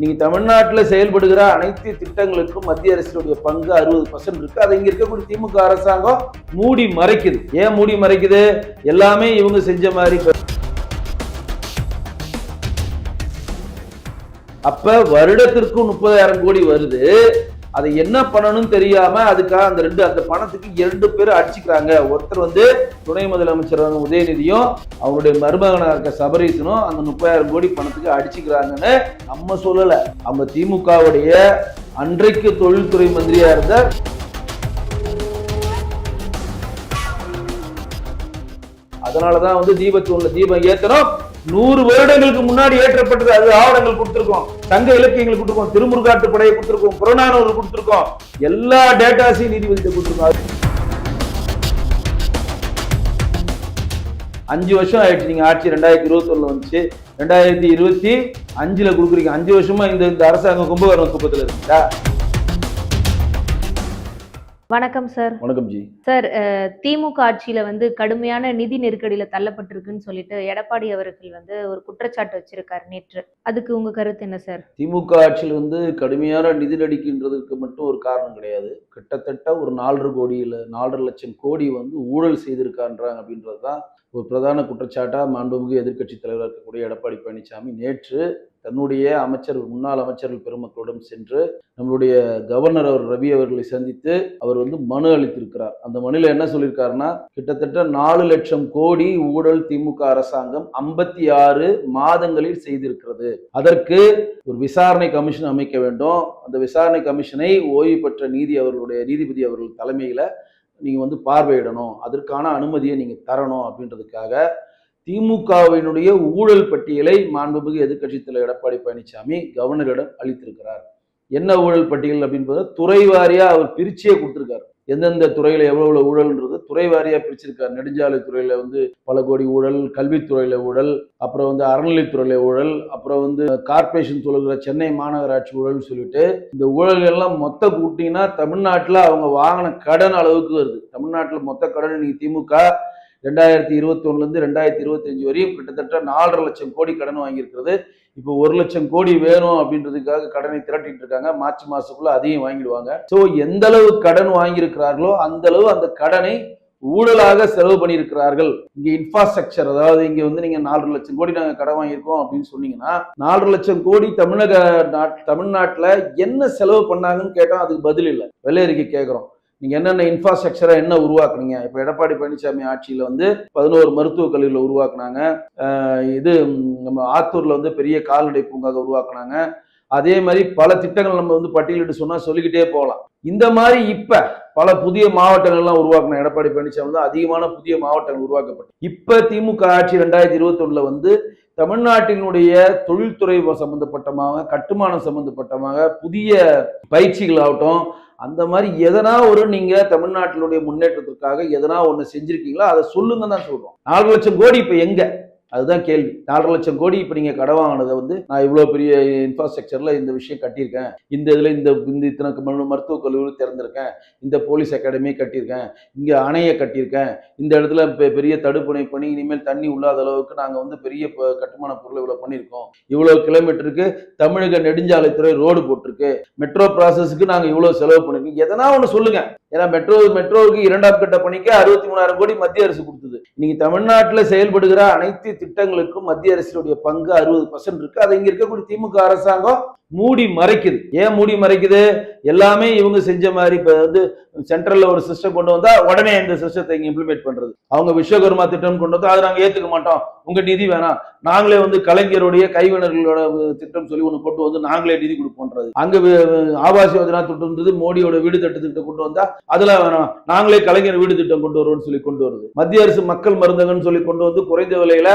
நீங்க தமிழ்நாட்டில் செயல்படுகிற அனைத்து திட்டங்களுக்கும் மத்திய அரசினுடைய பங்கு அறுபது பர்சன்ட் இருக்கு. அதை இங்க இருக்கக்கூடிய திமுக அரசாங்கம் மூடி மறைக்குது. ஏன் மூடி மறைக்குது? எல்லாமே இவங்க செஞ்ச மாதிரி அப்ப வருடத்திற்கு முப்பதாயிரம் கோடி வருது. அதை என்ன பண்ணணும்னு தெரியாம அதுக்காக அந்த ரெண்டு அந்த பணத்துக்கு இரண்டு பேரும் அடிச்சுக்கிறாங்க. ஒருத்தர் வந்து துணை முதலமைச்சர் உதயநிதியும் அவருடைய மருமகனாக இருக்க சபரீசனும் அந்த முப்பதாயிரம் கோடி பணத்துக்கு அடிச்சுக்கிறாங்கன்னு நம்ம சொல்லல. அவங்க திமுகவுடைய அன்றைக்கு தொழில்துறை மந்திரியா இருந்த அதனாலதான் வந்து தீபத்தூண்ல தீபம் ஏத்தனும் நூறு வருடங்களுக்கு முன்னாடி ஏற்றப்பட்டது அது ஆவணங்கள் கொடுத்துருக்கோம். சங்க இலக்கியங்கள் கொடுத்துருக்கோம். திருமுருகாட்டு படையை கொடுத்துருக்கோம். புறநானூறு கொடுத்துருக்கோம். எல்லா டேட்டாஸையும் நீதிபதி கொடுத்துருக்கோம். அஞ்சு வருஷம் ஆயிடுச்சு. நீங்க ஆட்சி ரெண்டாயிரத்தி இருபத்தி வந்துச்சு. ரெண்டாயிரத்தி இருபத்தி அஞ்சுல கொடுக்குறீங்க. அஞ்சு வருஷமா இந்த இந்த அரசாங்கம் கும்பகரணம் குப்பத்துல இருக்குதா வணக்கம் சார் வணக்கம் ஜி. சார் திமுக ஆட்சியில வந்து கடுமையான நிதி நெருக்கடியில தள்ளப்பட்டிருக்குன்னு சொல்லிட்டு எடப்பாடி அவர்கள் வந்து ஒரு குற்றச்சாட்டு வச்சிருக்காரு நேற்று. அதுக்கு உங்க கருத்து என்ன சார் திமுக ஆட்சியில் வந்து கடுமையான நிதி நடிக்கின்றதுக்கு மட்டும் ஒரு காரணம் கிடையாது. கிட்டத்தட்ட ஒரு நாலரை கோடியில் நாலரை லட்சம் கோடி வந்து ஊழல் செய்திருக்கான்றாங்க அப்படின்றது தான் ஒரு பிரதான குற்றச்சாட்டாக மாண்புமிகு எதிர்க்கட்சி தலைவராக இருக்கக்கூடிய எடப்பாடி பழனிசாமி நேற்று தன்னுடைய அமைச்சர் முன்னாள் அமைச்சர்கள் பெருமக்களுடன் சென்று நம்மளுடைய கவர்னர் அவர் ரவி அவர்களை சந்தித்து அவர் வந்து மனு அளித்திருக்கிறார். அந்த மனுவில் என்ன சொல்லியிருக்காருன்னா கிட்டத்தட்ட நாலு லட்சம் கோடி ஊழல் திமுக அரசாங்கம் ஐம்பத்தி ஆறு மாதங்களில் செய்திருக்கிறது. அதற்கு ஒரு விசாரணை கமிஷன் அமைக்க வேண்டும். அந்த விசாரணை கமிஷனை ஓய்வு பெற்ற நீதி அவர்களுடைய நீதிபதி அவர்கள் தலைமையில் நீங்கள் வந்து பார்வையிடணும். அதற்கான அனுமதியை நீங்கள் தரணும் அப்படின்றதுக்காக திமுகவினுடைய ஊழல் பட்டியலை மாண்புமிகு எதிர்க்கட்சித் தலைவர் எடப்பாடி பழனிசாமி கவர்னரிடம் அளித்திருக்கிறார். என்ன ஊழல் பட்டியல் அப்படின்றத துறை வாரியா அவர் பிரிச்சே கொடுத்திருக்காரு. எந்தெந்த துறையில எவ்வளவு ஊழல்ன்றது துறை வாரியா பிரிச்சிருக்காரு. நெடுஞ்சாலை துறையில வந்து பல கோடி ஊழல் கல்வித்துறையில ஊழல் அப்புறம் வந்து அறநிலைத்துறையில ஊழல் அப்புறம் வந்து கார்ப்பரேஷன் சொல்லுகிற சென்னை மாநகராட்சி ஊழல்னு சொல்லிட்டு இந்த ஊழல் எல்லாம் மொத்த கூட்டிங்கன்னா தமிழ்நாட்டில் அவங்க வாங்கின கடன் அளவுக்கு வருது. தமிழ்நாட்டில் மொத்த கடன் நீங்க திமுக ரெண்டாயிரத்தி இருபத்தி ஒண்ணுலேருந்து ரெண்டாயிரத்தி இருபத்தஞ்சு வரையும் கிட்டத்தட்ட நாலரை லட்சம் கோடி கடன் வாங்கியிருக்கிறது. இப்போ ஒரு லட்சம் கோடி வேணும் அப்படின்றதுக்காக கடனை திரட்டிட்டு இருக்காங்க. மார்ச் மாதத்துக்குள்ளே அதையும் வாங்கிடுவாங்க. ஸோ எந்த அளவு கடன் வாங்கியிருக்கிறார்களோ அந்த அளவு அந்த கடனை ஊழலாக செலவு பண்ணியிருக்கிறார்கள். இங்க இன்ஃப்ராஸ்ட்ரக்சர் அதாவது இங்க வந்து நீங்க நாலரை லட்சம் கோடி நாங்க கடன் வாங்கியிருக்கோம் அப்படின்னு சொன்னீங்கன்னா நாலரை லட்சம் கோடி தமிழக நாட் தமிழ்நாட்டுல என்ன செலவு பண்ணாங்கன்னு கேட்டோம் அதுக்கு பதில் இல்லை. வெள்ளையறிக்கை கேட்குறோம் நீங்க என்னென்ன இன்ஃப்ராஸ்ட்ரக்சரை என்ன உருவாக்குனீங்க? இப்போ எடப்பாடி பழனிசாமி ஆட்சியில் வந்து பதினோரு மருத்துவக் கல்லூரியில் உருவாக்குனாங்க. இது நம்ம ஆத்தூரில் வந்து பெரிய கால்நடை பூங்காக உருவாக்குனாங்க. அதே மாதிரி பல திட்டங்கள் நம்ம வந்து பட்டியலிட்டு சொன்னால் சொல்லிக்கிட்டே போகலாம். இந்த மாதிரி இப்போ பல புதிய மாவட்டங்கள்லாம் உருவாக்கணும் எடப்பாடி பழனிசாமி தான் அதிகமான புதிய மாவட்டங்கள் உருவாக்கப்பட்டு. இப்போ திமுக ஆட்சி ரெண்டாயிரத்தி இருபத்தொன்னில் வந்து தமிழ்நாட்டினுடைய தொழில்துறை சம்பந்தப்பட்டமாக கட்டுமானம் சம்பந்தப்பட்டமாக புதிய பயிற்சிகள் ஆகட்டும் அந்த மாதிரி எதனா ஒரு நீங்க தமிழ்நாட்டினுடைய முன்னேற்றத்திற்காக எதனா ஒன்று செஞ்சிருக்கீங்களோ? அதை சொல்லுங்க தான் சொல்றோம். நாலு லட்சம் கோடி இப்போ எங்க? அதுதான் கேள்வி. நாலரை லட்சம் கோடி இப்போ நீங்கள் கடை வாங்கினதை வந்து நான் இவ்வளோ பெரிய இன்ஃப்ராஸ்ட்ரக்சரில் இந்த விஷயம் கட்டியிருக்கேன். இந்த இதில் இந்த இந்த இத்தனை மருத்துவக் கல்லூரி திறந்திருக்கேன். இந்த போலீஸ் அகாடமி கட்டியிருக்கேன். இங்கே அணையை கட்டியிருக்கேன். இந்த இடத்துல பெ- பெரிய தடுப்பணை பண்ணி இனிமேல் தண்ணி உள்ளாத அளவுக்கு நாங்கள் வந்து பெரிய கட்டுமான பொருளை இவ்வளோ பண்ணியிருக்கோம். இவ்வளோ கிலோமீட்டருக்கு தமிழக நெடுஞ்சாலைத்துறை ரோடு போட்டிருக்கு. மெட்ரோ ப்ராசஸ்க்கு நாங்கள் இவ்வளோ செலவு பண்ணிருக்கோம். எதனா ஒன்று சொல்லுங்கள் ஏன்னா மெட்ரோ மெட்ரோவுக்கு இரண்டாம் கட்ட பணிக்கு அறுபத்தி மூணாயிரம் கோடி மத்திய அரசு கொடுத்தது. இன்னைக்கு தமிழ்நாட்டில் செயல்படுகிற அனைத்து திட்டங்களுக்கும் மத்திய அரசினுடைய பங்கு அறுபது பர்சன்ட் இருக்கு. அதை இங்க இருக்கக்கூடிய திமுக அரசாங்கம் மூடி மறைக்குது. ஏன் மூடி மறைக்குது? எல்லாமே இவங்க செஞ்ச மாதிரி இப்ப வந்து சென்ட்ரல்ல ஒரு சிஸ்டம் கொண்டு வந்தா உடனே இந்த சிஸ்டத்தை இங்க இம்ப்ளிமெண்ட் பண்றது. அவங்க விஸ்வகர்மா திட்டம் கொண்டு வந்தா அதை நாங்கள் ஏத்துக்க மாட்டோம். உங்க நிதி வேணாம். நாங்களே வந்து கலைஞருடைய கைவினர்களோட திட்டம் சொல்லி ஒன்று கொண்டு வந்து நாங்களே நிதி கொடுப்போன்றது. அங்க ஆவாஸ் யோஜனா திட்டம்ன்றது மோடியோட வீடு திட்ட திட்டம் கொண்டு வந்தா அதெல்லாம் வேணாம். நாங்களே கலைஞர் வீடு திட்டம் கொண்டு வருவோம்னு சொல்லி கொண்டு வருது. மத்திய அரசு மக்கள் மருந்தகம்னு சொல்லி கொண்டு வந்து குறைந்த விலையில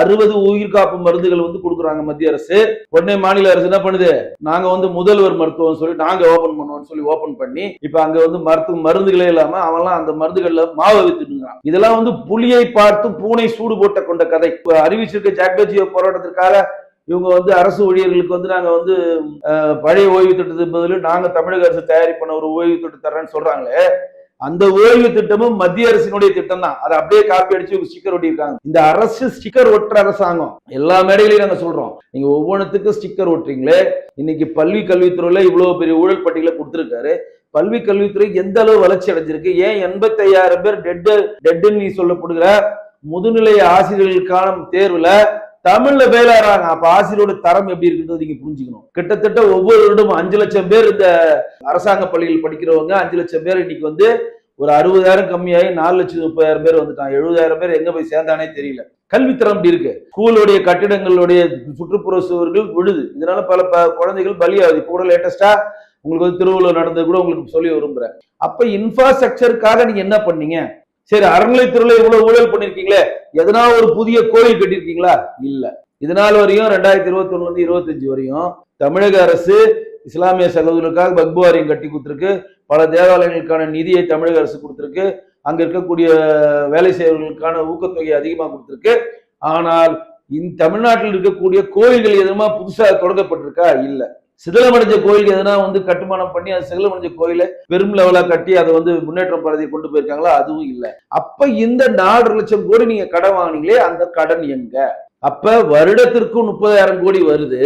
அறுபது உயிர்காப்பு மருந்துகள் வந்து கொடுக்குறாங்க மத்திய அரசு. உடனே மாநில அரசு என்ன பண்ணுது? நாங்க வந்து முதல்வர் மருத்துவம் சொல்லி நாங்க ஓபன் பண்ணுவோம்னு சொல்லி ஓபன் பண்ணி இப்ப அங்க வந்து மருத்துவ மருந்துகளே இல்லாம அவன்லாம் அந்த மருந்துகள்ல மாவை வித்துட்டுங்கிறான் இதெல்லாம் வந்து புலியை பார்த்து பூனை சூடு போட்ட கொண்ட கதை. இப்ப அறிவிச்சிருக்க ஜாக்டோஜியோ போராட்டத்திற்காக இவங்க வந்து அரசு ஊழியர்களுக்கு வந்து நாங்க வந்து பழைய ஓய்வு திட்டத்துக்கு பதிலும் நாங்க தமிழக அரசு தயாரிப்பான ஒரு ஓய்வு திட்டம் தரேன்னு சொல்றாங்களே அந்த ஓய்வு திட்டமும் மத்திய அரசினுடைய திட்டம் தான் அதை அப்படியே காப்பி அடிச்சு ஸ்டிக்கர் ஒட்டியிருக்காங்க. இந்த அரசு ஸ்டிக்கர் ஒட்டுற அரசாங்கம். எல்லா மேடைகளையும் நாங்க சொல்றோம். நீங்க ஒவ்வொன்றுத்துக்கும் ஸ்டிக்கர் ஒட்டுறீங்களே. இன்னைக்கு பல்வி கல்வித்துறையில இவ்வளவு பெரிய ஊழல் பட்டியலை கொடுத்துருக்காரு. பல்வி கல்வித்துறை எந்த அளவு வளர்ச்சி அடைஞ்சிருக்கு? ஏன் எண்பத்தையாயிரம் பேர் டெட்டு டெட்டுன்னு நீ சொல்லப்படுகிற? முதுநிலை ஆசிரியர்களுக்கான தேர்வுல தமிழ்ல வேலாறாங்க அப்ப ஆசிரியரோட தரம் எப்படி இருக்குன்றது நீங்க புரிஞ்சுக்கணும். கிட்டத்தட்ட ஒவ்வொரு வருடமும் அஞ்சு லட்சம் பேர் இந்த அரசாங்க பள்ளியில் படிக்கிறவங்க அஞ்சு லட்சம் பேர் இன்னைக்கு வந்து ஒரு அறுபதாயிரம் கம்மியாகி நாலு லட்சம் முப்பதாயிரம் பேர் வந்துட்டான் எழுபதாயிரம் பேர் எங்க போய் சேர்ந்தானே தெரியல. கல்வித்தரம் இப்படி இருக்கு? ஸ்கூலுடைய கட்டிடங்களுடைய சுற்றுப்புற சுவர்கள் விழுது. இதனால பல ப- குழந்தைகள் பலியாகுது. இப்போ கூட லேட்டஸ்டா உங்களுக்கு வந்து திருவள்ளுவர் நடந்தது கூட உங்களுக்கு சொல்லி விரும்புறேன். அப்ப இன்ஃப்ராஸ்ட்ரக்சருக்காக நீங்க என்ன பண்ணீங்க? சரி அறநிலைத்துறையில இவ்வளவு ஊழல் பண்ணிருக்கீங்களே எதனா ஒரு புதிய கோயில் கட்டிருக்கீங்களா? இல்ல. இதனால் வரையும் ரெண்டாயிரத்தி இருபத்தி ஒண்ணுல இருந்து இருபத்தஞ்சு வரையும் தமிழக அரசு இஸ்லாமிய சகோதரர்களுக்காக பக்புவாரியம் கட்டி கொடுத்துருக்கு. பல தேவாலயங்களுக்கான நிதியை தமிழக அரசு கொடுத்துருக்கு. அங்க இருக்கக்கூடிய வேலை செய்வர்களுக்கான ஊக்கத்தொகை அதிகமாக கொடுத்துருக்கு. ஆனால் இந்த தமிழ்நாட்டில் இருக்கக்கூடிய கோயில்கள் எதுவுமா புதுசாக தொடங்கப்பட்டிருக்கா? இல்லை. சிதிலமடைஞ்ச கோயில் எதனா வந்து கட்டுமானம் பண்ணி அது சிதிலமடைஞ்ச கோயிலை பெரும் லெவலா கட்டி அதை வந்து முன்னேற்றம் பகுதியை கொண்டு போயிருக்காங்களா? அதுவும் இல்லை. அப்ப இந்த நாலு லட்சம் கோடி நீங்க கடன் வாங்கினீங்களே அந்த கடன் எங்க? அப்ப வருடத்திற்கும் முப்பதாயிரம் கோடி வருது.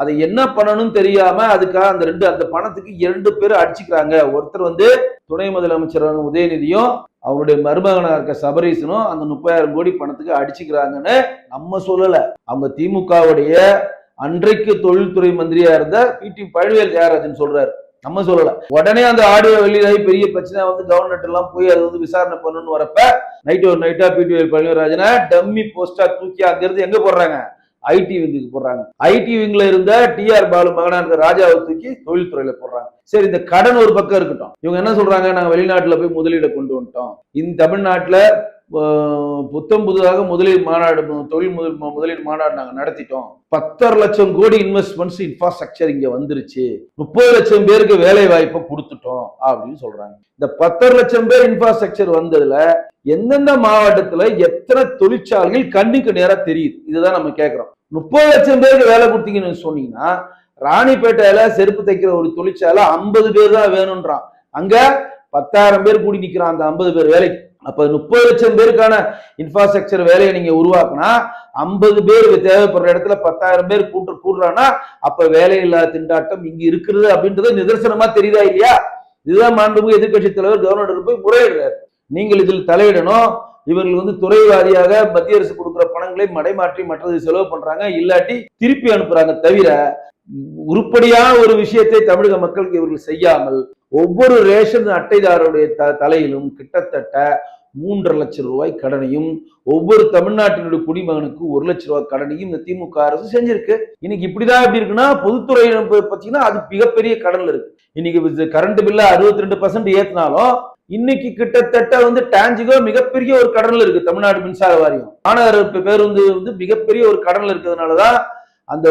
அதை என்ன பண்ணணும்னு தெரியாம அதுக்காக அந்த ரெண்டு அந்த பணத்துக்கு இரண்டு பேர் அடிச்சுக்கிறாங்க. ஒருத்தர் வந்து துணை முதலமைச்சரான உதயநிதியும் அவருடைய மருமகனாக இருக்க சபரீசனும் அந்த முப்பதாயிரம் கோடி பணத்துக்கு அடிச்சுக்கிறாங்கன்னு நம்ம சொல்லல. அவங்க திமுகவுடைய அன்றைக்கு தொழில்துறை மந்திரியா இருந்த பி டி பழனிவேல் ஜெயராஜன் சொல்றாரு. நம்ம சொல்லல. உடனே அந்த ஆடியோ வெளியிலாகி பெரிய பிரச்சனை வந்து கவர்மெண்ட் எல்லாம் போய் அது வந்து விசாரணை பண்ணணும்னு வரப்ப நைட் ஒரு நைட்டா பி டி பழனிவராஜனை டம்மி போஸ்டா தூக்கி அங்கிருந்து எங்க போடுறாங்க? ஐடி விங்குக்கு போடுறாங்க. ஐடி விங்ல இருந்த டிஆர் பாலு மகனா இருந்த ராஜாவை தூக்கி தொழில்துறையில போடுறாங்க. சரி இந்த கடன் ஒரு பக்கம் இருக்கட்டும். இவங்க என்ன சொல்றாங்க? நாங்க வெளிநாட்டுல போய் முதலீடு கொண்டு வந்துட்டோம். இந்த தமிழ்நாட்டுல புத்தம் புதுதாக முதலீடு மாநாடு தொழில் முதல் முதலீடு மாநாடு நாங்கள் நடத்திட்டோம். பத்தரை லட்சம் கோடி இன்வெஸ்ட்மெண்ட்ஸ் இன்ஃப்ராஸ்ட்ரக்சர் இங்கே வந்துருச்சு. முப்பது லட்சம் பேருக்கு வேலை வாய்ப்பை கொடுத்துட்டோம் அப்படின்னு சொல்றாங்க. இந்த பத்தரை லட்சம் பேர் இன்ஃப்ராஸ்ட்ரக்சர் வந்ததுல எந்தெந்த மாவட்டத்துல எத்தனை தொழிற்சாலைகள் கண்ணுக்கு நேராக தெரியுது? இதுதான் நம்ம கேட்குறோம் முப்பது லட்சம் பேருக்கு வேலை கொடுத்தீங்கன்னு சொன்னீங்கன்னா ராணிப்பேட்டையில செருப்பு தைக்கிற ஒரு தொழிற்சாலை ஐம்பது பேர் தான் வேணும்ன்றான் அங்க பத்தாயிரம் பேர் கூடி நிற்கிறான் அந்த ஐம்பது பேர் வேலைக்கு. அப்ப முப்பது லட்சம் பேருக்கான இன்ஃப்ராஸ்ட்ரக்சர் வேலையை நீங்க உருவாக்குனா ஐம்பது பேர் தேவைப்படுற இடத்துல பத்தாயிரம் பேர் கூட்டு கூடுறான்னா அப்ப வேலையில்லா திண்டாட்டம் இங்க இருக்கிறது அப்படின்றது நிதர்சனமா தெரியுதா இல்லையா? இதுதான் மாண்புமிகு எதிர்க்கட்சி தலைவர் கவர்னர் போய் முறையிடுறாரு. நீங்கள் இதில் தலையிடணும். இவர்கள் வந்து துறை வாரியாக மத்திய அரசு கொடுக்குற பணங்களை மடைமாற்றி மற்றது செலவு பண்றாங்க. இல்லாட்டி திருப்பி அனுப்புறாங்க தவிர உருப்படியான ஒரு விஷயத்தை தமிழக மக்களுக்கு இவர்கள் செய்யாமல் ஒவ்வொரு ரேஷன் அட்டைதாரருடைய த தலையிலும் கிட்டத்தட்ட மூன்றரை லட்சம் ரூபாய் கடனையும் ஒவ்வொரு தமிழ்நாட்டினுடைய குடிமகனுக்கு ஒரு லட்சம் ரூபாய் கடனையும் இந்த திமுக அரசு செஞ்சிருக்கு. இன்னைக்கு இப்படிதான் எப்படி இருக்குன்னா பொதுத்துறை பார்த்தீங்கன்னா அது மிகப்பெரிய கடன்ல இருக்கு. இன்னைக்கு கரண்ட் பில்ல அறுபத்தி ரெண்டு பர்சன்ட் ஏத்தினாலும் இன்னைக்கு கிட்டத்தட்ட வந்து டான்ஜிகோ மிகப்பெரிய ஒரு கடன்ல இருக்கு தமிழ்நாடு மின்சார வாரியம். மாநகர பேருந்து வந்து மிகப்பெரிய ஒரு கடன்ல இருக்கிறதுனாலதான் அந்த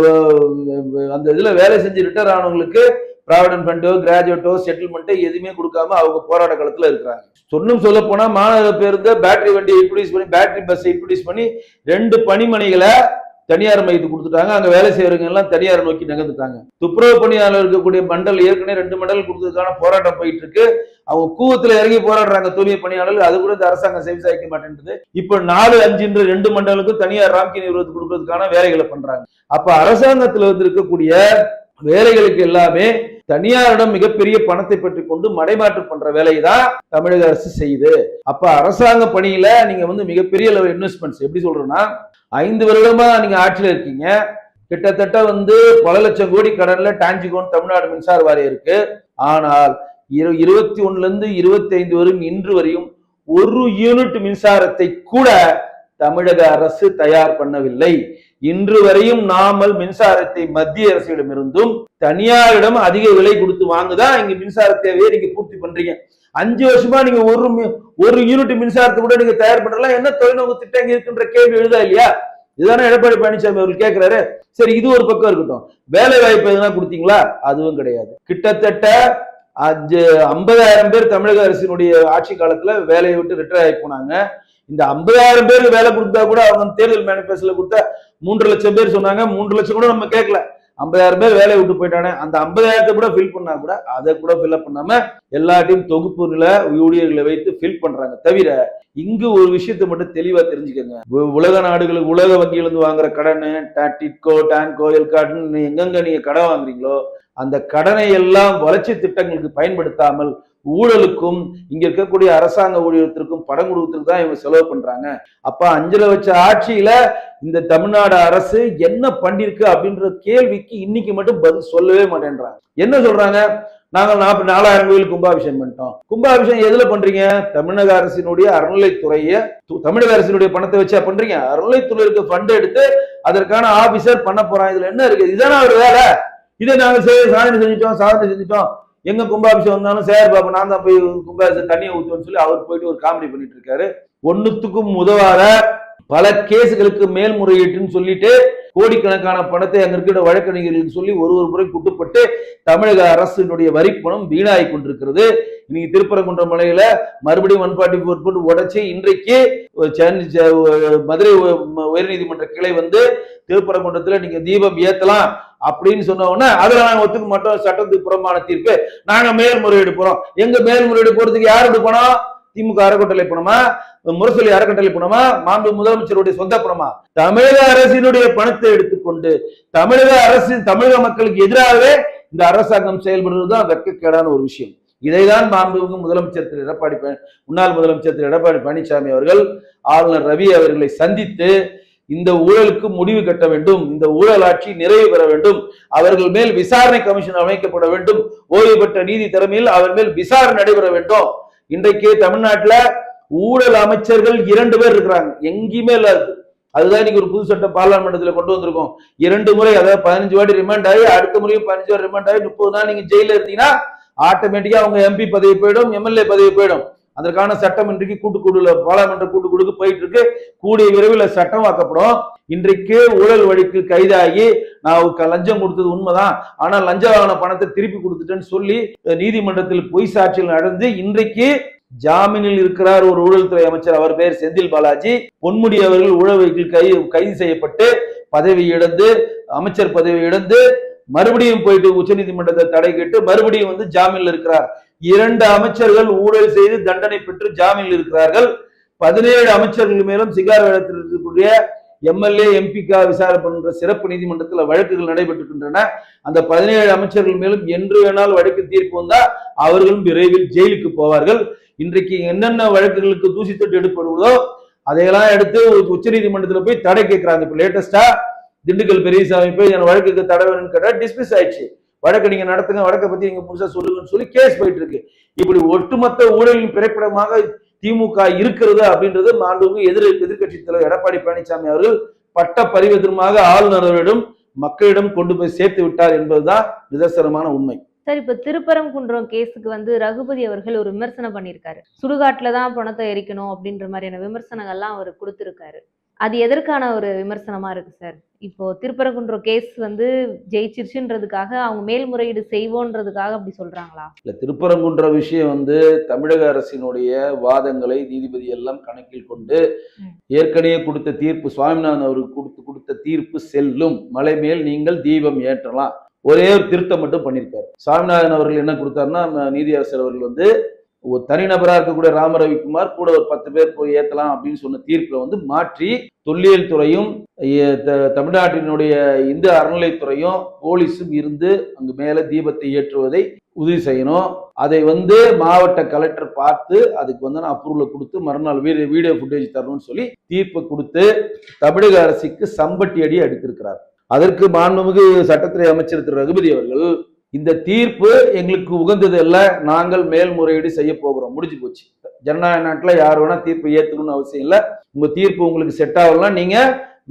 அந்த இதுல வேலை செஞ்சு ரிட்டையர் ஆனவங்களுக்கு ப்ராவிடன் ஃபண்டோ கிராஜுவேட்டோ செட்டில்மெண்ட்டோ எதுவுமே கொடுக்காம அவங்க போராட்ட காலத்தில் இருக்கிறாங்க. சொன்னும் சொல்ல போனால் மாநகர பேருந்து பேட்டரி வண்டியை இன்ட்ரடியூஸ் பண்ணி பேட்டரி பஸ்ஸை இன்ட்ரடியூஸ் பண்ணி ரெண்டு பணிமனைகளை தனியார் மையத்துக்கு கொடுத்துட்டாங்க. அங்கே வேலை செய்யறவங்க எல்லாம் தனியார் நோக்கி நகர்ந்துட்டாங்க. துப்புரவு பணியாளர் இருக்கக்கூடிய மண்டல் ஏற்கனவே ரெண்டு மண்டல் கொடுத்ததுக்கான போராட்டம் போயிட்டு இருக்கு அவங்க கூவத்தில் இறங்கி போராடுறாங்க தூய்மை பணியாளர்கள். அது கூட இந்த அரசாங்கம் செவிசாய்க்க மாட்டேன்றது. இப்போ நாலு அஞ்சுன்ற ரெண்டு மண்டலுக்கும் தனியார் ராம்கி நிறுவனத்துக்கு கொடுக்கறதுக்கான வேலைகளை பண்றாங்க. அப்ப அரசாங்கத்தில் வந்து இருக்கக்கூடிய வேலைகளுக்கு எல்லாமே தனியாரிடம் மிகப்பெரிய பணத்தை பெற்றுக் கொண்டு மடைமாற்று பண்ற வேலையை தான் தமிழக அரசு செய்யுது. அப்ப அரசாங்க பணியில நீங்க வந்து மிகப்பெரிய லெவல் இன்வெஸ்ட்மெண்ட்ஸ் எப்படி சொல்றேன்னா ஐந்து வருடமா நீங்க ஆட்சியில் இருக்கீங்க. கிட்டத்தட்ட வந்து பல லட்சம் கோடி கடன்ல டான்ஜிகோன் தமிழ்நாடு மின்சார வாரியம் இருக்கு. ஆனால் இரு இருபத்தி ஒண்ணுல இருந்து இருபத்தி ஐந்து வரும் இன்று வரையும் ஒரு யூனிட் மின்சாரத்தை கூட தமிழக அரசு தயார் பண்ணவில்லை. இன்று வரையும் நாமல் மின்சாரத்தை மத்திய அரசிடமிருந்தும் தனியாரிடம் அதிக விலை கொடுத்து வாங்குதான் இங்க மின்சார தேவையை நீங்க பூர்த்தி பண்றீங்க? அஞ்சு வருஷமா நீங்க ஒரு ஒரு யூனிட் மின்சாரத்தை கூட நீங்க தயார் பண்றலாம் என்ன தொலைநோக்கு திட்டம் இருக்குன்ற கேள்வி எழுதா இல்லையா? இதுதானே எடப்பாடி பழனிசாமி அவர்கள் கேட்கிறாரு சரி இது ஒரு பக்கம் இருக்கட்டும். வேலை வாய்ப்பு எதுனா கொடுத்தீங்களா? அதுவும் கிடையாது. கிட்டத்தட்ட அஞ்சு ஐம்பதாயிரம் பேர் தமிழக அரசினுடைய ஆட்சி காலத்துல வேலையை விட்டு ரிட்டையர் ஆகி போனாங்க. இந்த ஐம்பதாயிரம் பேருக்கு வேலை கொடுத்தா கூட அவங்க தேர்தல் மேனிஃபெஸ்டோல கொடுத்த மூன்று லட்சம் பேர் சொன்னாங்க. மூன்று லட்சம் கூட நம்ம கேட்கல. ஐம்பதாயிரம் பேர் வேலையை விட்டு போயிட்டானே. அந்த ஐம்பதாயிரத்தை கூட ஃபில் பண்ணா கூட அதை கூட ஃபில்அப் பண்ணாம எல்லாத்தையும் தொகுப்பு நில ஊழியர்களை வைத்து ஃபில் பண்றாங்க. தவிர இங்கு ஒரு விஷயத்தை மட்டும் தெளிவா தெரிஞ்சுக்கோங்க. உலக நாடுகளுக்கு உலக வங்கியிலிருந்து வாங்குற கடன் டிட்கோ டான்கோ எல்காட்னு எங்கெங்க நீங்க கடன் வாங்குறீங்களோ அந்த கடனை எல்லாம் வளர்ச்சி திட்டங்களுக்கு பயன்படுத்தாமல் ஊழலுக்கும் இங்க இருக்கக்கூடிய அரசாங்க ஊழியத்திற்கும் படம் கொடுக்கறதுக்கு தான் இவங்க செலவு பண்றாங்க. அப்ப அஞ்சல வச்ச ஆட்சியில இந்த தமிழ்நாடு அரசு என்ன பண்ணிருக்கு அப்படின்ற கேள்விக்கு இன்னைக்கு மட்டும் பதில் சொல்லவே மாட்டேன்றாங்க. என்ன சொல்றாங்க? நாங்கள் நாற்பது நாலாயிரம் கோயில் கும்பாபிஷேகம் பண்ணிட்டோம். கும்பாபிஷேகம் எதுல பண்றீங்க? தமிழக அரசினுடைய அறநிலைத்துறைய தமிழக அரசினுடைய பணத்தை வச்சா பண்றீங்க? அறநிலைத்துறை இருக்க ஃபண்ட் எடுத்து அதற்கான ஆபிசர் பண்ண போறான். இதுல என்ன இருக்கு? இதுதானே ஒரு வேலை? இதை நாங்க செய்ய சாதனை செஞ்சுட்டோம் சாதனை செஞ்சுட்டோம். எங்க கும்பாபிஷேகம் வந்தாலும் சேர் பாபு நான் தான் போய் கும்பாபிஷேகம் தண்ணியை ஊற்றுவேன்னு சொல்லி அவர் போயிட்டு ஒரு காமெடி பண்ணிட்டு இருக்காரு. ஒன்னுத்துக்கும் உதவாத பல கேஸுகளுக்கு மேல்முறையீட்டுன்னு சொல்லிட்டு கோடிக்கணக்கான பணத்தை அங்க இருக்கிற வழக்கறிஞர்களுக்கு சொல்லி ஒரு ஒரு முறை குட்டுப்பட்டு தமிழக அரசினுடைய வரிப்பணம் வீணாகி கொண்டிருக்கிறது. இன்னைக்கு திருப்பரங்குன்ற மலையில மறுபடியும் ஒன் ஃபார்ட்டி ஃபோர் போட்டு உடைச்சு இன்றைக்கு சென்னை மதுரை உயர்நீதிமன்ற கிளை வந்து திருப்பரங்குன்றத்துல நீங்க தீபம் ஏத்தலாம் அப்படின்னு சொன்ன உடனே அதுல நாங்க ஒத்துக்க மாட்டோம். சட்டத்துக்கு புறமான தீர்ப்பு. நாங்க மேல்முறையீடு போறோம். எங்க மேல்முறையீடு போறதுக்கு யாரோட பணம் திமுக அறக்கட்டளை பணமா முரசொலி அறக்கட்டளை பணமா மாண்பு முதலமைச்சருடைய சொந்த பணமா தமிழக அரசினுடைய பணத்தை எடுத்துக்கொண்டு தமிழக அரசு தமிழக மக்களுக்கு எதிராகவே இந்த அரசாங்கம் செயல்படுவதுதான் வெட்கக்கேடான ஒரு விஷயம். இதைதான் மாண்புமிகு முதலமைச்சர் திரு எடப்பாடி முன்னாள் முதலமைச்சர் திரு எடப்பாடி பழனிசாமி அவர்கள் ஆளுநர் ரவி அவர்களை சந்தித்து இந்த ஊழலுக்கு முடிவு கட்ட வேண்டும் இந்த ஊழல் ஆட்சி நிறைவு பெற வேண்டும் அவர்கள் மேல் விசாரணை கமிஷன் அமைக்கப்பட வேண்டும் ஓய்வு பெற்ற நீதி திறமையில் அவர் மேல் விசாரணை நடைபெற வேண்டும். இன்றைக்கு தமிழ்நாட்டில் ஊழல் அமைச்சர்கள் இரண்டு பேர் இருக்கிறாங்க. எங்கேயுமே இல்லாது அதுதான் இன்னைக்கு ஒரு புது சட்டம் பாராளுமன்றத்தில் கொண்டு வந்திருக்கோம். இரண்டு முறை அதாவது பதினஞ்சு வாட்டி ரிமாண்ட் ஆகி அடுத்த முறையும் பதினஞ்சு வாட்டி ரிமாண்ட் ஆகி முப்பது நாள் நீங்க ஜெயில இருந்தீங்கன்னா ஆட்டோமேட்டிக்கா அவங்க எம்பி பதவி போயிடும் எம்எல்ஏ பதவி போயிடும். அதற்கான சட்டம் இன்றைக்கு கூட்டுக்குழுல பாராளுமன்ற கூட்டுக்குழுக்கு போயிட்டு இருக்கு கூடிய விரைவில் சட்டம் வாக்கப்படும் இன்றைக்கு ஊழல் வழிக்கு கைதாகி நான் லஞ்சம் கொடுத்தது உண்மைதான். ஆனால் லஞ்சம் வாங்கின பணத்தை திருப்பி கொடுத்துட்டேன்னு சொல்லி நீதிமன்றத்தில் பொய் சாட்சியில் நடந்து இன்றைக்கு ஜாமீனில் இருக்கிறார் ஒரு ஊழல்துறை அமைச்சர். அவர் பெயர் செந்தில் பாலாஜி. பொன்முடி அவர்கள் ஊழல் வழக்கில் கை கைது செய்யப்பட்டு பதவி இழந்து அமைச்சர் பதவி இழந்து மறுபடியும் போயிட்டு உச்சநீதிமன்றத்தை தடை கேட்டு மறுபடியும் வந்து ஜாமீன்ல இருக்கிறார். இரண்டு அமைச்சர்கள் ஊழல் செய்து தண்டனை பெற்று ஜாமீனில் இருக்கிறார்கள். பதினேழு அமைச்சர்கள் மேலும் சிகார் வேடத்தில் இருக்கக்கூடிய எம்எல்ஏ எம்பிக்கா விசாரணை பண்ற சிறப்பு நீதிமன்றத்தில் வழக்குகள் நடைபெற்றுகின்றன அந்த பதினேழு அமைச்சர்கள் மேலும் என்று வேணாலும் வழக்கு தீர்ப்பு வந்தா அவர்களும் விரைவில் ஜெயிலுக்கு போவார்கள். இன்றைக்கு என்னென்ன வழக்குகளுக்கு தூசி தொட்டு எடுப்படுவதோ அதையெல்லாம் எடுத்து உச்ச நீதிமன்றத்தில் போய் தடை கேட்கிறாங்க. இப்ப லேட்டஸ்டா திண்டுக்கல் பெரியசாமி போய் என் வழக்குக்கு தடை வேணும்னு கேட்டால் டிஸ்மிஸ் ஆயிடுச்சு. வழக்கு நீங்க நடத்துங்க வழக்கை பத்தி நீங்க முழுசா சொல்லுங்கன்னு சொல்லி கேஸ் போயிட்டு இருக்கு. இப்படி ஒட்டுமொத்த ஊழலின் பிறப்பிடமாக திமுக இருக்கிறது அப்படின்றது மாண்புமிகு எதிர் எதிர்கட்சி தலைவர் எடப்பாடி பழனிசாமி அவர்கள் பட்ட பரிவர்த்தனமாக ஆளுநர்களிடம் மக்களிடம் கொண்டு போய் சேர்த்து விட்டார் என்பதுதான் நிதர்சனமான உண்மை. சார் இப்ப திருப்பரங்குன்றம் கேஸுக்கு வந்து ரகுபதி அவர்கள் ஒரு விமர்சனம் பண்ணியிருக்காரு. சுடுகாட்டுல தான் பணத்தை எரிக்கணும் அப்படின்ற மாதிரியான விமர்சனங்கள்லாம் அவர் கொடுத்திருக்காரு. அது எதற்கான ஒரு விமர்சனமா இருக்கு சார் இப்போ திருப்பரங்குன்றம் கேஸ் வந்து ஜெயிச்சிருச்சுன்றதுக்காக அவங்க மேல்முறையீடு செய்வோன்றதுக்காக அப்படி சொல்றாங்களா? இல்ல திருப்பரங்குன்ற விஷயம் வந்து தமிழக அரசினுடைய வாதங்களை நீதிபதி எல்லாம் கணக்கில் கொண்டு. ஏற்கனவே கொடுத்த தீர்ப்பு சுவாமிநாதன் அவருக்கு கொடுத்து கொடுத்த தீர்ப்பு செல்லும். மலை மேல் நீங்கள் தீபம் ஏற்றலாம். ஒரே ஒரு திருத்தம் மட்டும் பண்ணியிருக்காரு. சுவாமிநாதன் அவர்கள் என்ன கொடுத்தாருன்னா நீதியரசர் அவர்கள் வந்து ஒரு தனிநபராக இருக்கக்கூடிய ராம ரவிக்குமார் கூட ஒரு பத்து பேர் போய் ஏற்றலாம் அப்படின்னு சொன்ன தீர்ப்பை வந்து மாற்றி தொல்லியல் துறையும் த- தமிழ்நாட்டினுடைய இந்து அறநிலைத்துறையும் போலீஸும் இருந்து அங்கு மேலே தீபத்தை ஏற்றுவதை உறுதி செய்யணும். அதை வந்து மாவட்ட கலெக்டர் பார்த்து அதுக்கு வந்து நான் அப்ரூவல் கொடுத்து மறுநாள் வீடியோ வீடியோ ஃபுட்டேஜ் தரணும்னு சொல்லி தீர்ப்பை கொடுத்து தமிழக அரசுக்கு சம்பட்டி அடி அடித்திருக்கிறார். அதற்கு மாண்புமிகு சட்டத்துறை அமைச்சர் திரு ரகுபதி அவர்கள் இந்த தீர்ப்பு எங்களுக்கு உகந்தது இல்லை நாங்கள் மேல்முறையீடு செய்ய போகிறோம். முடிஞ்சு போச்சு. ஜனநாயக நாட்டில் யார் வேணா தீர்ப்பு ஏத்துக்கணும்னு அவசியம் இல்லை. உங்க தீர்ப்பு உங்களுக்கு செட் ஆகலாம் நீங்க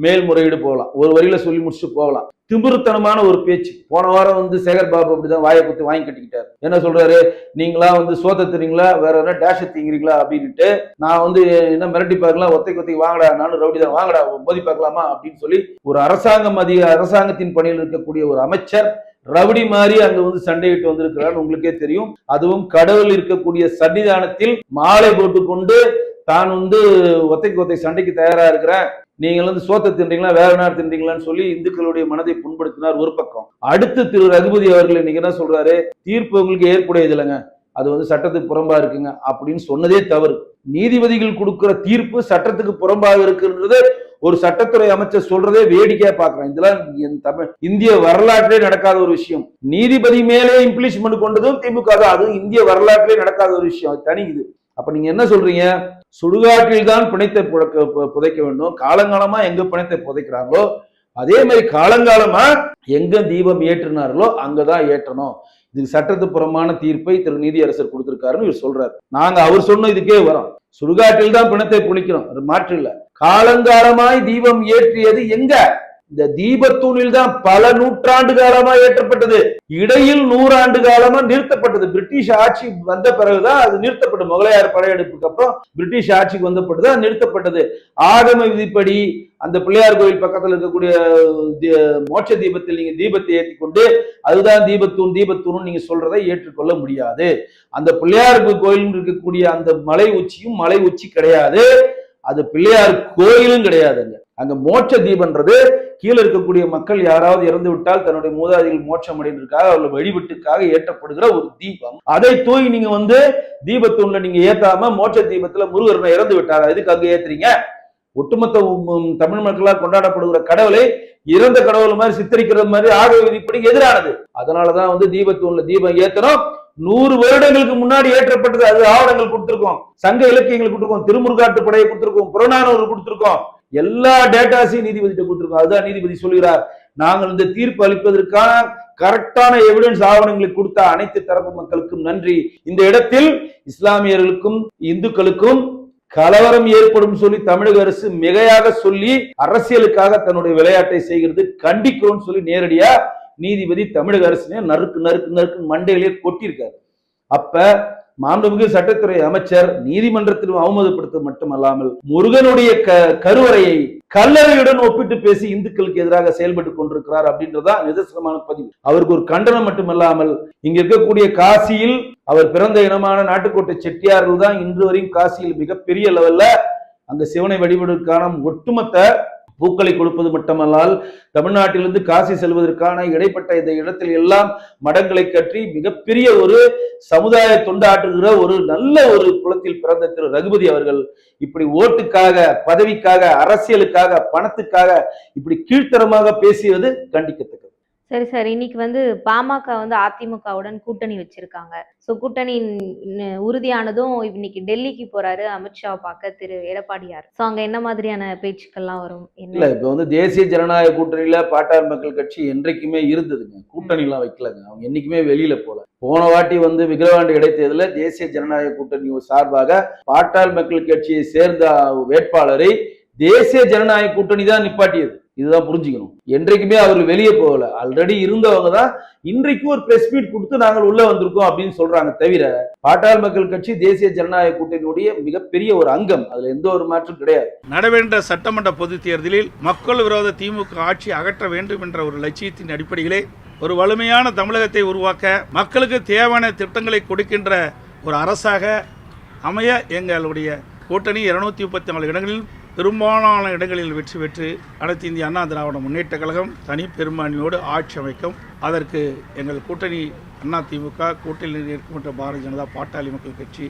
மேல்முறையீடு போகலாம். ஒரு வரியில சொல்லி முடிச்சுட்டு போகலாம். திமிருத்தனமான ஒரு பேச்சு. போன வாரம் வந்து சேகர் பாபு அப்படிதான் வாயை குத்து வாங்கி கட்டிக்கிட்டாரு. என்ன சொல்றாரு? நீங்களா வந்து சோத்த திறீங்களா வேற என்ன டேஷ தீங்கிறீங்களா? அப்படின்ட்டு நான் வந்து என்ன மிரட்டி பார்க்கலாம் ஒத்தை கொத்தி வாங்கடா நானும் ரவுடி தான் வாங்கடா மோதி பார்க்கலாமா? அப்படின்னு சொல்லி ஒரு அரசாங்கம் அதிக அரசாங்கத்தின் பணியில் இருக்கக்கூடிய ஒரு அமைச்சர் ரவுடி மாதிரி அங்க வந்து சண்டையிட்டு வந்திருக்கிறான்னு உங்களுக்கே தெரியும். அதுவும் கடவுள் இருக்கக்கூடிய சன்னிதானத்தில் மாலை போட்டுக்கொண்டு தான் வந்து ஒத்தைக்கு ஒத்தை சண்டைக்கு தயாரா இருக்கிறேன். நீங்கள் வந்து சோத்த தின்றீங்களா வேற நேரம் தின்றீங்களான்னு சொல்லி இந்துக்களுடைய மனதை புண்படுத்தினார் ஒரு பக்கம். அடுத்து திரு ரகுபதி அவர்கள் இன்னைக்கு என்ன சொல்றாரு? தீர்ப்பு உங்களுக்கு ஏற்புடையது இல்லைங்க அது வந்து சட்டத்துக்கு புறம்பா இருக்குங்க அப்படின்னு சொன்னதே தவறு. நீதிபதிகள் கொடுக்குற தீர்ப்பு சட்டத்துக்கு புறம்பாக இருக்குன்றது ஒரு சட்டத்துறை அமைச்சர் சொல்றதே வேடிக்கையா பாக்குறேன் இதெல்லாம் என் தமிழ் இந்திய வரலாற்றிலே நடக்காத ஒரு விஷயம். நீதிபதி மேலே இம்ப்ளிஷ்மெண்ட் கொண்டதும் திமுக தான். அதுவும் இந்திய வரலாற்றிலே நடக்காத ஒரு விஷயம். தனி இது. அப்ப நீங்க என்ன சொல்றீங்க? சுடுகாட்டில் தான் பிணைத்தை புழக்க புதைக்க வேண்டும். காலங்காலமா எங்க பிணைத்தை புதைக்கிறாங்களோ அதே மாதிரி காலங்காலமா எங்க தீபம் ஏற்றினார்களோ அங்கதான் ஏற்றணும். இதுக்கு சட்டத்துப்புறமான தீர்ப்பை திரு நீதியரசர் கொடுத்திருக்காருன்னு இவர் சொல்றாரு. நாங்க அவர் சொன்ன இதுக்கே வரோம். சுடுகாட்டில் தான் பிணத்தை புளிக்கிறோம் அது மாற்று இல்ல. காலங்காலமாய் தீபம் ஏற்றியது எங்க? இந்த தீபத்தூணில் தான் பல நூற்றாண்டு காலமா ஏற்றப்பட்டது. இடையில் நூறாண்டு காலமா நிறுத்தப்பட்டது. பிரிட்டிஷ் ஆட்சி வந்த பிறகுதான் அது நிறுத்தப்பட்டது. முகலாயர் படையெடுப்புக்கு அப்புறம் பிரிட்டிஷ் ஆட்சிக்கு வந்த பிறகுதான் நிறுத்தப்பட்டது. ஆகம விதிப்படி அந்த பிள்ளையார் கோயில் பக்கத்துல இருக்கக்கூடிய மோட்ச தீபத்தில் நீங்க தீபத்தை ஏற்றி கொண்டு அதுதான் தீபத்தூண் தீபத்தூண் நீங்க சொல்றதை ஏற்றுக்கொள்ள முடியாது. அந்த பிள்ளையார் கோயில் இருக்கக்கூடிய அந்த மலை உச்சியும் மலை உச்சி கிடையாது. அது பிள்ளையார் கோயிலும் கிடையாதுங்க. அங்க மோட்ச தீபன்றது கீழே இருக்கக்கூடிய மக்கள் யாராவது இறந்து விட்டால் தன்னுடைய மூதாதிகள் மோட்சம் அடைந்திருக்காக அவர்கள் வழிபட்டுக்காக ஏற்றப்படுகிற ஒரு தீபம். அதை தூய் நீங்க வந்து தீபத்தூண்ல நீங்க ஏத்தாம மோட்ச தீபத்துல முருகர்னை இறந்து விட்டார்? எதுக்கு அங்க ஏத்துறீங்க? ஒட்டுமொத்த தமிழ் மக்களால் கொண்டாடப்படுகிற கடவுளை இறந்த கடவுள் மாதிரி சித்தரிக்கிறது மாதிரி ஆகவ விதிப்படி எதிரானது. அதனாலதான் வந்து தீபத்தூண்ல தீபம் ஏத்தணும். நூறு வருடங்களுக்கு முன்னாடி ஏற்றப்பட்டது அது ஆவணங்கள் கொடுத்திருக்கோம். சங்க இலக்கியங்கள் கொடுத்திருக்கோம். திருமுருகாட்டு படையை கொடுத்திருக்கோம். புறநானூறு கொடுத்திருக்கோம். எல்லா டேட்டாஸையும் நீதிபதிட்ட கொடுத்திருக்கோம். அதுதான் நீதிபதி சொல்கிறார் நாங்கள் இந்த தீர்ப்பு அளிப்பதற்கான கரெக்டான எவிடன்ஸ் ஆவணங்களை கொடுத்த அனைத்து தரப்பு மக்களுக்கும் நன்றி. இந்த இடத்தில் இஸ்லாமியர்களுக்கும் இந்துக்களுக்கும் கலவரம் ஏற்படும் சொல்லி தமிழக அரசு மிகையாக சொல்லி அரசியலுக்காக தன்னுடைய விளையாட்டை செய்கிறது. கண்டிக்கிறோம்னு சொல்லி நேரடியா நீதிபதி தமிழக அரசு நறுக்கு நறுக்கு நறுக்கு மண்டையிலே கொட்டியிருக்காரு. அப்ப மாண்புமிகு சட்டத்துறை அமைச்சர் நீதிமன்றத்திலும் அவமதிப்படுத்த மட்டுமல்லாமல் முருகனுடைய க கருவறையை கல்லறையுடன் ஒப்பிட்டு பேசி இந்துக்களுக்கு எதிராக செயல்பட்டு கொண்டிருக்கிறார் அப்படின்றதா நிதர்சனமான பதிவு. அவருக்கு ஒரு கண்டனம் மட்டுமல்லாமல் இங்க இருக்கக்கூடிய காசியில் அவர் பிறந்த இனமான நாட்டுக்கோட்டை செட்டியார்கள் தான் இன்று வரையும் காசியில் மிகப்பெரிய லெவல்ல அங்க சிவனை வழிபடுவதற்கான ஒட்டுமொத்த பூக்களை கொடுப்பது மட்டுமல்லால் தமிழ்நாட்டிலிருந்து காசி செல்வதற்கான இடைப்பட்ட இந்த இடத்தில் எல்லாம் மடங்களை கற்றி மிகப்பெரிய ஒரு சமுதாய தொண்டாற்றுகிற ஒரு நல்ல ஒரு குலத்தில் பிறந்த திரு ரகுபதி அவர்கள் இப்படி ஓட்டுக்காக பதவிக்காக அரசியலுக்காக பணத்துக்காக இப்படி கீழ்த்தரமாக பேசியது கண்டிக்கத்தக்கது. சரி சார். இன்னைக்கு வந்து பாமக வந்து அதிமுகவுடன் கூட்டணி வச்சிருக்காங்க. ஸோ கூட்டணி உறுதியானதும் இன்னைக்கு டெல்லிக்கு போறாரு அமித்ஷாவை பார்க்க திரு எடப்பாடியார். ஸோ அங்க என்ன மாதிரியான பேச்சுக்கள்லாம் வரும்? இல்ல இப்போ வந்து தேசிய ஜனநாயக கூட்டணியில பாட்டாளி மக்கள் கட்சி என்றைக்குமே இருந்ததுங்க. கூட்டணிலாம் வைக்கலங்க. அவங்க என்னைக்குமே வெளியில போல. போன வாட்டி வந்து விக்கிரவாண்டி இடைத்தேர்தலில் தேசிய ஜனநாயக கூட்டணி சார்பாக பாட்டாள் மக்கள் கட்சியை சேர்ந்த வேட்பாளரை தேசிய ஜனநாயக கூட்டணி தான் நிப்பாட்டியது. இதுதான் புரிஞ்சுக்கணும். என்றைக்குமே அவர்கள் வெளியே போகல. ஆல்ரெடி இருந்தவங்க தான் இன்றைக்கு ஒரு பிரஸ் மீட் கொடுத்து நாங்கள் உள்ள வந்திருக்கோம் அப்படின்னு சொல்றாங்க தவிர பாட்டாள் மக்கள் கட்சி தேசிய ஜனநாயக கூட்டணியுடைய மிகப்பெரிய ஒரு அங்கம். அதுல எந்த ஒரு மாற்றம் கிடையாது. நடவேண்ட சட்டமன்ற பொது தேர்தலில் மக்கள் விரோத திமுக ஆட்சி அகற்ற வேண்டும் என்ற ஒரு லட்சியத்தின் அடிப்படையிலே ஒரு வலிமையான தமிழகத்தை உருவாக்க மக்களுக்கு தேவையான திட்டங்களை கொடுக்கின்ற ஒரு அரசாக அமைய எங்களுடைய கூட்டணி இருநூத்தி முப்பத்தி நாலு இடங்களில் பெரும்பாலான இடங்களில் வெற்றி பெற்று அனைத்து இந்திய அண்ணா திராவிட முன்னேற்ற கழகம் தனி பெரும்பான்மையோடு ஆட்சி அமைக்கும். அதற்கு எங்கள் கூட்டணி அண்ணா திமுக கூட்டணியில் இருக்கின்ற பாரதிய ஜனதா பாட்டாளி மக்கள் கட்சி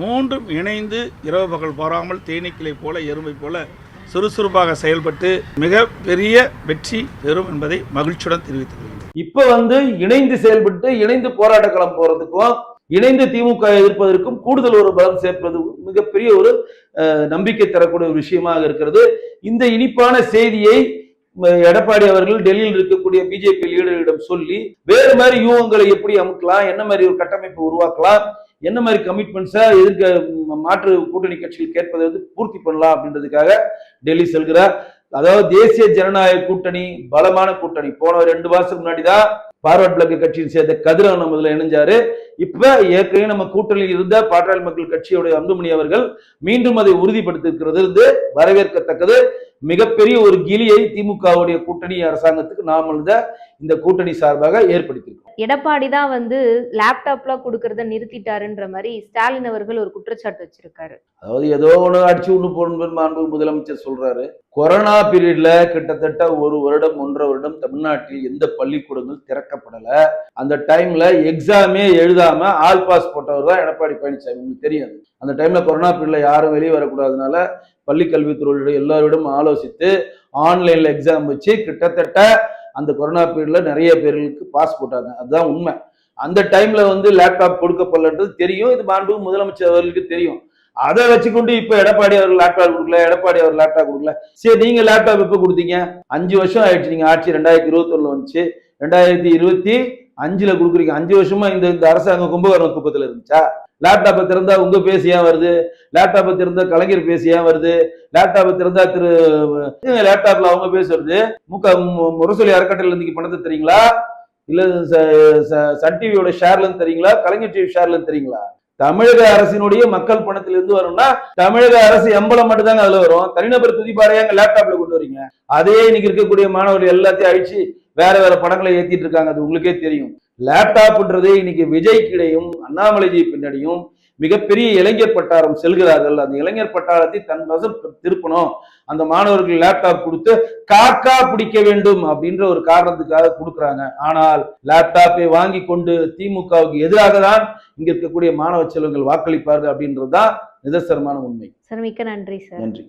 மூன்றும் இணைந்து இரவு பகல் பாராமல் தேனீக்கிளை போல எறும்பை போல சுறுசுறுப்பாக செயல்பட்டு மிக பெரிய வெற்றி பெறும் என்பதை மகிழ்ச்சியுடன் தெரிவித்துக் கொள்கிறேன். இப்ப வந்து இணைந்து செயல்பட்டு இணைந்து போராட்ட களம் போறதுக்கும் இணைந்து திமுக எதிர்ப்பதற்கும் கூடுதல் ஒரு பலம் சேர்ப்பது மிகப்பெரிய ஒரு நம்பிக்கை தரக்கூடிய ஒரு விஷயமாக இருக்கிறது. இந்த இனிப்பான செய்தியை எடப்பாடி அவர்கள் டெல்லியில் இருக்கக்கூடிய பிஜேபி லீடர்களிடம் சொல்லி வேறு மாதிரி யூகங்களை எப்படி அமுக்கலாம் என்ன மாதிரி ஒரு கட்டமைப்பை உருவாக்கலாம் என்ன மாதிரி கமிட்மெண்ட்ஸை எதிர்க்க மாற்று கூட்டணி கட்சிகள் கேட்பதை வந்து பூர்த்தி பண்ணலாம் அப்படின்றதுக்காக டெல்லி செல்கிறார். அதாவது தேசிய ஜனநாயக கூட்டணி பலமான கூட்டணி. போன ரெண்டு மாசத்துக்கு முன்னாடி தான் பார்வர்ட் பிளக் கட்சியின் சேர்ந்த கதிரவன் முதல்ல இணைஞ்சாரு. இப்ப ஏற்கனவே நம்ம கூட்டணியில் இருந்த பாட்டாளி மக்கள் கட்சியுடைய அன்புமணி அவர்கள் மீண்டும் அதை உறுதிப்படுத்திருக்கிறது வந்து வரவேற்கத்தக்கது. மிகப்பெரிய ஒரு கிலியை திமுகவுடைய கூட்டணி அரசாங்கத்துக்கு நாம் இந்த இந்த கூட்டணி சார்பாக ஏற்படுத்தியிருக்கோம் எடப்பாடி தான் வந்து லேப்டாப்லாம் கொடுக்கறத நிறுத்திட்டாருன்ற மாதிரி ஸ்டாலின் அவர்கள் ஒரு குற்றச்சாட்டு வச்சிருக்காரு. அதாவது ஏதோ ஒன்று அடிச்சு ஒன்று போகணும் மாண்பு முதலமைச்சர் சொல்றாரு. கொரோனா பீரியட்ல கிட்டத்தட்ட ஒரு வருடம் ஒன்றரை வருடம் தமிழ்நாட்டில் எந்த பள்ளிக்கூடங்கள் திறக்கப்படல. அந்த டைம்ல எக்ஸாமே எழுதாம ஆல் பாஸ் போட்டவர் தான் எடப்பாடி பழனிசாமி உங்களுக்கு தெரியும் அந்த டைம்ல கொரோனா பீரியடில் யாரும் வெளியே வரக்கூடாதனால பள்ளி கல்வித்துறையோட எல்லாரோடும் ஆலோசித்து ஆன்லைன்ல எக்ஸாம் வச்சு கிட்டத்தட்ட அந்த கொரோனா பீரியட்ல நிறைய பேர்களுக்கு பாஸ் போட்டாங்க. அதுதான் உண்மை. அந்த டைம்ல வந்து லேப்டாப் கொடுக்கப்படலன்றது தெரியும். இது மாண்பு முதலமைச்சர் அவர்களுக்கு தெரியும். அதை வச்சுக்கொண்டு இப்ப எடப்பாடி அவர் லேப்டாப் கொடுக்கல எடப்பாடி அவர் லேப்டாப் கொடுக்கல. சரி நீங்க லேப்டாப் எப்ப கொடுத்தீங்க? அஞ்சு வருஷம் ஆயிடுச்சு. நீங்க ஆட்சி ரெண்டாயிரத்தி இருபத்தி ஒண்ணுல வந்துச்சு. ரெண்டாயிரத்தி இருபத்தி அஞ்சுல கொடுக்குறீங்க. அஞ்சு வருஷமா இந்த இந்த அரசாங்கம் கும்பகர்ண குப்பத்தில் இருந்துச்சா? லேப்டாப்பை திறந்தா உங்க பேசி ஏன் வருது? லேப்டாப்பை திறந்தா கலைஞர் பேசி ஏன் வருது? லேப்டாப்பை திறந்தா திரு லேப்டாப்ல அவங்க பேசி வருது முக முரசொலி அறக்கட்டளை இருந்து பணத்தை தரீங்களா? இல்ல ச- ச- சன் டிவியோட ஷேர்ல இருந்து கலைஞர் டிவி ஷேர்ல இருந்து தமிழக அரசினுடைய மக்கள் பணத்திலிருந்து வரும்னா தமிழக அரசு எம்பளம் மட்டும் தாங்க அதுல வரும். தனிநபர் துதிப்பாறையா லேப்டாப்ல கொண்டு வரீங்க? அதே இன்னைக்கு இருக்கக்கூடிய மாணவர்கள் எல்லாத்தையும் அழிச்சு வேற வேற படங்களை ஏத்திட்டு இருக்காங்க அது உங்களுக்கே தெரியும். லேப்டாப்ன்றது இன்னைக்கு விஜய் கிடையும் அண்ணாமலைஜி பின்னாடியும் மிகப்பெரிய இளைஞர் பட்டாரம் செல்கிறார்கள். அந்த இளைஞர் பட்டாளத்தை தன் வசம் திருப்பணும். அந்த மாணவர்கள் லேப்டாப் கொடுத்து காக்கா பிடிக்க வேண்டும் அப்படின்ற ஒரு காரணத்துக்காக கொடுக்குறாங்க. ஆனால் லேப்டாப்பை வாங்கி கொண்டு திமுகவுக்கு எதிராக தான் இங்க இருக்கக்கூடிய மாணவ செல்வங்கள் வாக்களிப்பார்கள் அப்படின்றது தான் நிதர்சனமான உண்மை. சார் மிக்க நன்றி சார். நன்றி.